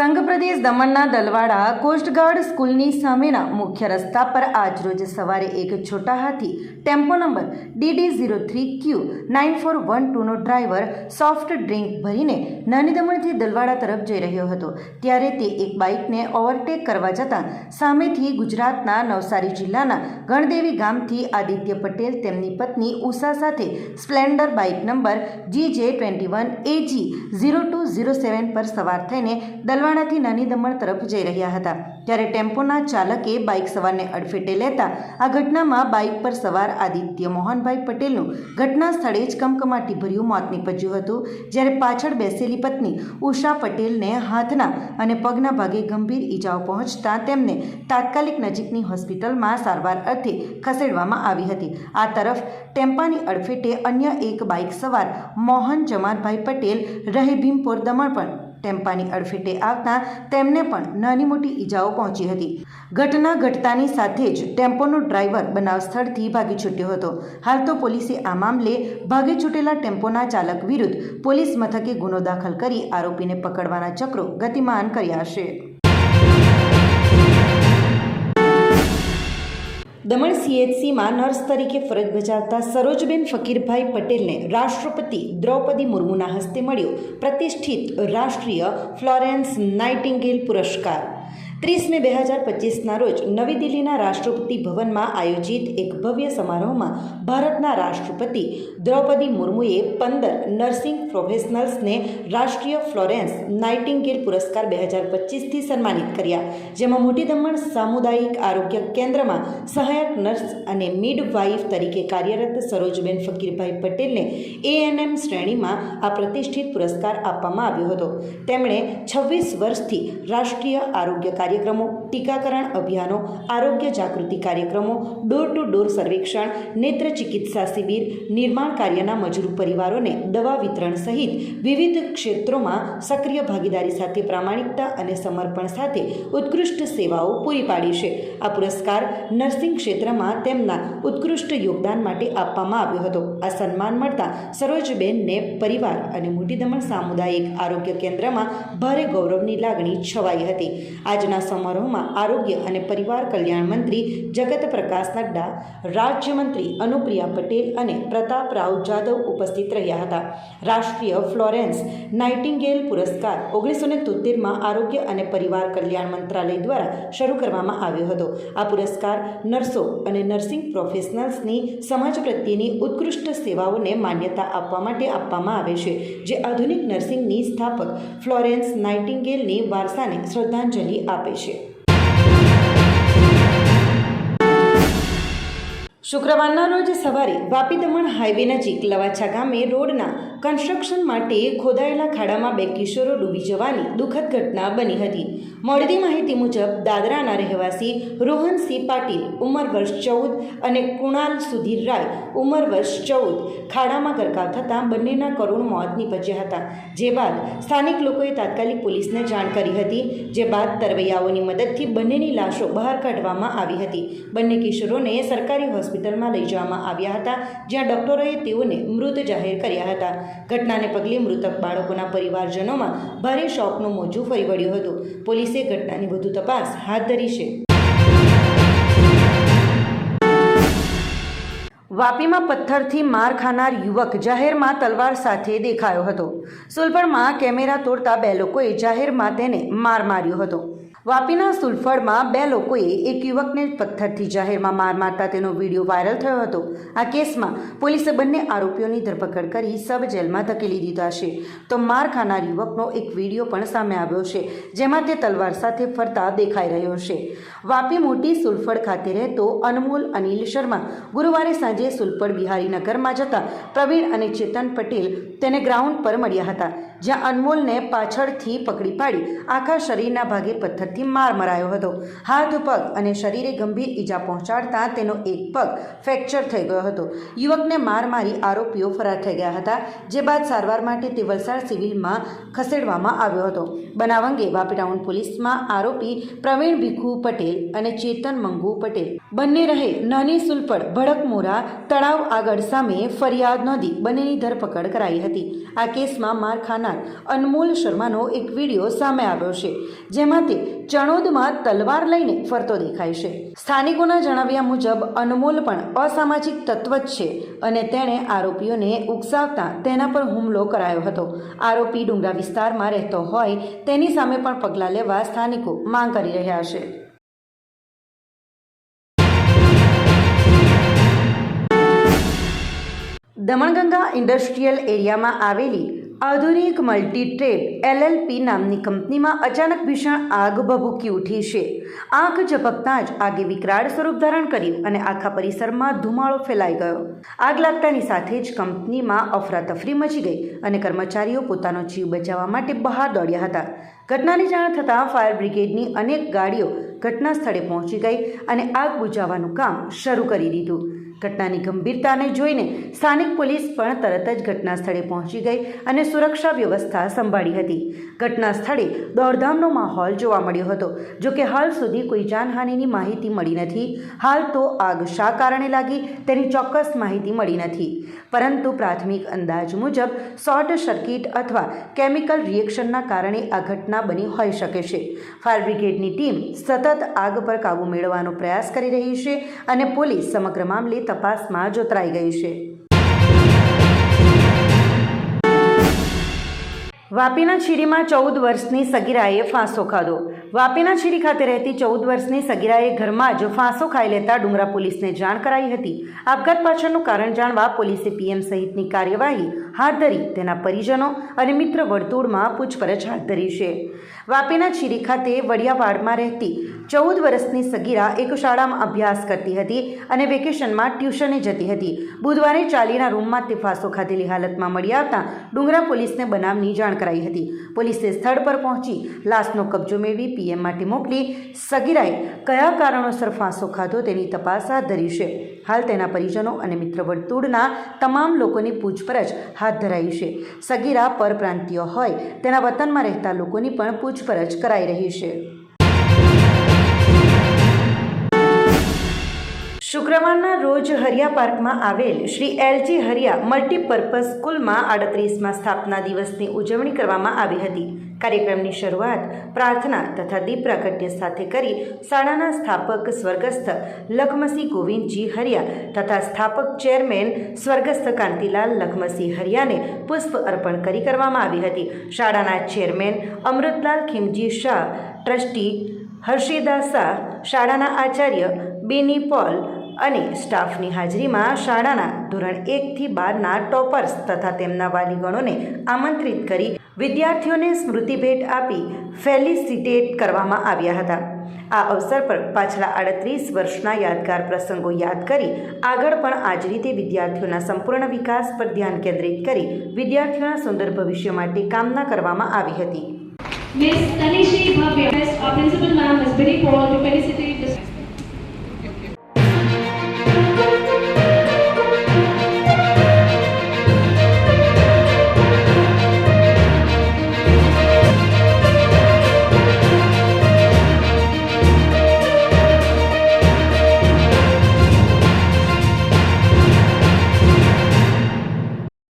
પ્રદેશ દમણના દલવાડા કોસ્ટગાર્ડ સ્કૂલની સામેના મુખ્ય રસ્તા પર આજરોજ સવારે એક Chhota Hathi, tempo number DD zero three Q, nine four one ટુનો driver soft drink ભરીને નાની દમણથી દલવાડા તરફ જઈ રહ્યો હતો. ત્યારે તે એક બાઇકને ઓવરટેક કરવા જતાં સામેથી ગુજરાતના નવસારી જિલ્લાના ગણદેવી ગામથી આદિત્ય પટેલ તેમની પત્ની ઉષા સાથે Splendor bike number G J twenty one AG zero two zero seven પર સવાર થઈને દલવાડાથી નાની દમણ તરફ જઈ રહ્યા હતા. ત્યારે ટેમ્પોના ચાલકે બાઇક સવારને અડફેટે લેતા આ ઘટનામાં બાઇક પર સવાર આદિત્ય મોહનભાઈ પટેલનું ઘટના સ્થળે જ કમકમાટી ભર્યું મોત નીપજ્યું હતું. જ્યારે પાછળ બેસેલી પત્ની ઉષા પટેલને હાથના અને પગના ભાગે ગંભીર ઈજાઓ પહોંચતા તેમને તાત્કાલિક નજીકની હોસ્પિટલમાં સારવાર અર્થે ખસેડવામાં આવી હતી. આ તરફ ટેમ્પાની અડફેટે અન્ય એક બાઇક સવાર મોહન જમારભાઈ પટેલ રહે ભીમપોર દમણ પણ ટેમ્પાની અડફેટે આવતા તેમને પણ નાની મોટી ઈજાઓ પહોંચી હતી. ઘટના ઘટતાની સાથે જ ટેમ્પોનો ડ્રાઈવર બનાવ સ્થળથી ભાગી છૂટ્યો હતો. હાલ તો પોલીસે આ મામલે ભાગી છૂટેલા ટેમ્પોના ચાલક વિરુદ્ધ પોલીસ મથકે ગુનો દાખલ કરી આરોપીને પકડવાના ચક્રો ગતિમાન કર્યા છે. દમણ સીએચસીમાં નર્સ તરીકે ફરજ બજાવતા સરોજબેન ફકીરભાઈ પટેલને રાષ્ટ્રપતિ દ્રૌપદી મુર્મુના હસ્તે મળ્યો પ્રતિષ્ઠિત રાષ્ટ્રીય ફ્લોરેન્સ નાઇટિંગેલ પુરસ્કાર. ત્રીસ મે બે હજાર પચીસના રોજ નવી દિલ્હીના રાષ્ટ્રપતિ ભવનમાં આયોજિત એક ભવ્ય સમારોહમાં ભારતના રાષ્ટ્રપતિ દ્રૌપદી મુર્મુએ પંદર નર્સિંગ પ્રોફેશનલ્સને રાષ્ટ્રીય ફ્લોરેન્સ નાઇટિંગેલ પુરસ્કાર બે હજાર પચીસથી સન્માનિત કર્યા. જેમાં મોટી દમણ સામુદાયિક આરોગ્ય કેન્દ્રમાં સહાયક નર્સ અને મિડવાઇફ તરીકે કાર્યરત સરોજબેન ફકીરભાઈ પટેલને એએનએમ શ્રેણીમાં આ પ્રતિષ્ઠિત પુરસ્કાર આપવામાં આવ્યો હતો. તેમણે છવ્વીસ વર્ષથી રાષ્ટ્રીય આરોગ્ય કાર્યક્રમો, ટીકાકરણ અભિયાનો, આરોગ્ય જાગૃતિ કાર્યક્રમો, ડોર ટુ ડોર સર્વેક્ષણ, નેત્ર ચિકિત્સા શિબિર, નિર્માણ કાર્યના મજૂર પરિવારોને દવા વિતરણ સહિત વિવિધ ક્ષેત્રોમાં સક્રિય ભાગીદારી સાથે પ્રામાણિકતા અને સમર્પણ સાથે ઉત્કૃષ્ટ સેવાઓ પૂરી પાડી છે. આ પુરસ્કાર નર્સિંગ ક્ષેત્રમાં તેમના ઉત્કૃષ્ટ યોગદાન માટે આપવામાં આવ્યો હતો. આ સન્માન મળતા સરોજબેનને પરિવાર અને મોટી દમણ સામુદાયિક આરોગ્ય કેન્દ્રમાં ભારે ગૌરવની લાગણી છવાઈ હતી. આજના સમારોહમાં આરોગ્ય અને પરિવાર કલ્યાણ મંત્રી જગત પ્રકાશ નડ્ડા, રાજ્યમંત્રી અનુપ્રિયા પટેલ અને પ્રતાપ રાવ જાદવ ઉપસ્થિત રહ્યા હતા. રાષ્ટ્રીય ફ્લોરેન્સ નાઇટિંગેલ પુરસ્કાર ઓગણીસો ને તોતેરમાં આરોગ્ય અને પરિવાર કલ્યાણ મંત્રાલય દ્વારા શરૂ કરવામાં આવ્યો હતો. આ પુરસ્કાર નર્સો અને નર્સિંગ પ્રોફેશનલ્સની સમાજ પ્રત્યેની ઉત્કૃષ્ટ સેવાઓને માન્યતા આપવા માટે આપવામાં આવે છે, જે આધુનિક નર્સિંગની સ્થાપક ફ્લોરેન્સ નાઇટિંગેલની વારસાને શ્રદ્ધાંજલિ આપે છે. શુક્રવારના રોજ સવારે વાપી દમણ હાઈવે નજીક લવાછા ગામે રોડના કન્સ્ટ્રક્શન માટે ખોદાયેલા ખાડામાં બે કિશોરો ડૂબી જવાની દુઃખદ ઘટના બની હતી. મળતી માહિતી મુજબ, દાદરાના રહેવાસી રોહનસિંહ પાટીલ, ઉંમર વર્ષ ચૌદ અને કુણાલ સુધીર રાય, ઉંમર વર્ષ ચૌદ, ખાડામાં ગરકાવ થતાં બંનેના કરુણ મોત નીપજ્યા હતા. જે બાદ સ્થાનિક લોકોએ તાત્કાલિક પોલીસને જાણ કરી હતી, જે બાદ તરવૈયાઓની મદદથી બંનેની લાશો બહાર કાઢવામાં આવી હતી. બંને કિશોરોને સરકારી હોસ્પિટલમાં લઈ જવામાં આવ્યા હતા, જ્યાં ડોક્ટરોએ તેઓને મૃત જાહેર કર્યા હતા. ઘટનાને પગલે મૃતક બાળકોના પરિવારજનોમાં ભારે શોકનું મોજું ફરી વળ્યું હતું. પોલીસે ઘટનાની વધુ તપાસ હાથ ધરી છે. વાપીમાં પથ્થરથી માર ખાનાર યુવક જાહેરમાં તલવાર સાથે દેખાયો હતો. સુલભણમાં કેમેરા તોડતા બે લોકોએ જાહેરમાં તેને માર માર્યો હતો. વાપીના સુલફળમાં બે લોકોએ એક યુવકને પથ્થરથી જાહેરમાં માર મારતા તેનો વીડિયો વાયરલ થયો હતો. આ કેસમાં પોલીસે બંને આરોપીઓની ધરપકડ કરી સબ જેલમાં ધકેલી દીધા છે. તો માર ખાનાર યુવકનો એક વીડિયો પણ સામે આવ્યો છે, જેમાં તે તલવાર સાથે ફરતા દેખાઈ રહ્યો છે. વાપી મોટી સુલફળ ખાતે રહેતો અનમોલ અનિલ શર્મા ગુરુવારે સાંજે સુલફળ બિહારીનગરમાં જતા પ્રવીણ અને ચેતન પટેલ તેને ગ્રાઉન્ડ પર મળ્યા હતા, જ્યાં અનમોલને પાછળથી પકડી પાડી આખા શરીરના ભાગે પથ્થરથી માર મરાયો હતો. હાથ પગ અને શરીરે ગંભીર ઈજા પહોંચાડતા તેનો એક પગ ફ્રેક્ચર થઈ ગયો હતો. યુવકને માર મારી આરોપીઓ ફરાર થઈ ગયા હતા, જે બાદ સારવાર માટે તે વલસાડ સિવિલમાં ખસેડવામાં આવ્યો હતો. બનાવ અંગે વાપી ટાઉન પોલીસમાં આરોપી પ્રવીણ ભીખુ પટેલ અને ચેતન મંગુ પટેલ. બંને રહે નાની સુલપડ ભડકમોરા તળાવ આગળ સામે ફરિયાદ નોંધી બંનેની ધરપકડ કરાઈ હતી. આ કેસમાં માર ખાનાર અનમોલ શર્માનો એક વીડિયો સામે આવ્યો છે, જેમાં તે ચણોદમાં તલવાર લઈને ફરતો દેખાય છે. સ્થાનિકોના જણાવ્યા મુજબ, અનમોલ પણ અસામાજિક તત્વ જ છે અને તેણે આરોપીઓને ઉકસાવતા તેના પર હુમલો કરાયો હતો. આરોપી ડુંગરા વિસ્તારમાં રહેતો હોય તેની સામે પણ પગલાં લેવા સ્થાનિકો માંગ કરી રહ્યા છે. દમણગંગા ઇન્ડસ્ટ્રીયલ એરિયામાં આવેલી આધુનિક મલ્ટી ટ્રેડ એલએલપી નામની કંપનીમાં અચાનક ભીષણ આગ ભભૂકી ઉઠી છે. આગ ઝપકતાં જ આગે વિકરાળ સ્વરૂપ ધારણ કર્યું અને આખા પરિસરમાં ધુમાડો ફેલાઈ ગયો. આગ લાગતાની સાથે જ કંપનીમાં અફરાતફરી મચી ગઈ અને કર્મચારીઓ પોતાનો જીવ બચાવવા માટે બહાર દોડ્યા હતા. ઘટનાની જાણ થતાં ફાયર બ્રિગેડની અનેક ગાડીઓ ઘટના સ્થળે પહોંચી ગઈ અને આગ બુઝાવવાનું કામ શરૂ કરી દીધું. ઘટનાની ગંભીરતાને જોઈને સ્થાનિક પોલીસ પણ તરત જ ઘટના સ્થળે પહોંચી ગઈ અને સુરક્ષા વ્યવસ્થા સંભાળી હતી. ઘટના સ્થળે દોડધામનો માહોલ જોવા મળ્યો હતો, જો કે હાલ સુધી કોઈ જાનહાનિની માહિતી મળી નથી. હાલ તો આગ શા કારણે લાગી તેની ચોક્કસ માહિતી મળી નથી. પરંતુ પ્રાથમિક અંદાજ મુજબ શોર્ટ સર્કિટ અથવા કેમિકલ રિએક્શનના કારણે આ ઘટના બની હોઈ શકે છે. ફાયર બ્રિગેડની ટીમ સતત આગ પર કાબૂ મેળવવાનો પ્રયાસ કરી રહી છે અને પોલીસ સમગ્ર મામલે તપાસમાં જોતરાઈ ગઈ છે. વાપીના છીરીમાં ચૌદ વર્ષની સગીરાએ ફાંસો ખાધો. વાપીના છીરી ખાતે રહેતી ચૌદ વર્ષની સગીરાએ ઘરમાં જ ફાંસો ખાઈ લેતા ડુંગરા પોલીસને જાણ કરાઈ હતી. આપઘાત પાછળનું કારણ જાણવા પોલીસે પીએમ સહિતની કાર્યવાહી હાથ ધરી તેના પરિજનો અને મિત્ર વર્તુળમાં પૂછપરછ હાથ ધરી છે. વાપીના છીરી ખાતે વડિયાવાડમાં રહેતી ચૌદ વર્ષની સગીરા એક શાળામાં અભ્યાસ કરતી હતી અને વેકેશનમાં ટ્યુશને જતી હતી. બુધવારે ચાલીના રૂમમાં તે ફાંસો ખાધેલી હાલતમાં મળી આવતા ડુંગરા પોલીસને બનાવની જાણ કરાઈ હતી. પોલીસે સ્થળ પર પહોંચી લાશનો કબજો મેળવી પીએમ માટે મોકલી સગીરાએ કયા કારણોસર ફાંસો ખાધો તેની તપાસ હાથ ધરી છે. હાલ તેના પરિજનો અને મિત્ર વર્તુળના તમામ લોકોની પૂછપરછ હાથ ધરાઈ છે. સગીરા પરપ્રાંતિય હોય તેના વતનમાં રહેતા લોકોની પણ પૂછપરછ કરાઈ રહી છે. શુક્રવારના રોજ હરિયા પાર્કમાં આવેલ શ્રી એલજી હરિયા મલ્ટીપર્પઝ સ્કૂલમાં આડત્રીસમાં સ્થાપના દિવસની ઉજવણી કરવામાં આવી હતી. કાર્યક્રમની શરૂઆત પ્રાર્થના તથા દીપ પ્રાગટ્ય સાથે કરી શાળાના સ્થાપક સ્વર્ગસ્થ લખમસી ગોવિંદજી હરિયા તથા સ્થાપક ચેરમેન સ્વર્ગસ્થ કાંતિલાલ લખમસી હરિયાને પુષ્પ અર્પણ કરી કરવામાં આવી હતી. શાળાના ચેરમેન અમૃતલાલ ખીમજી શાહ, ટ્રસ્ટી હર્ષિદા શાહ, શાળાના આચાર્ય બેની પોલ અને સ્ટાફની હાજરીમાં શાળાના ધોરણ એકથી બારના ટોપર્સ તથા તેમના વાલીગણોને આમંત્રિત કરી વિદ્યાર્થીઓને સ્મૃતિ ભેટ આપી ફેલિસિટેટ કરવામાં આવ્યા હતા. આ અવસર પર પાછલા આડત્રીસ વર્ષના યાદગાર પ્રસંગો યાદ કરી આગળ પણ આ જ રીતે વિદ્યાર્થીઓના સંપૂર્ણ વિકાસ પર ધ્યાન કેન્દ્રિત કરી વિદ્યાર્થીઓના સુંદર ભવિષ્ય માટે કામના કરવામાં આવી હતી. Miss Tanishri Bhavya, principal ma'am is very proud to felicitate the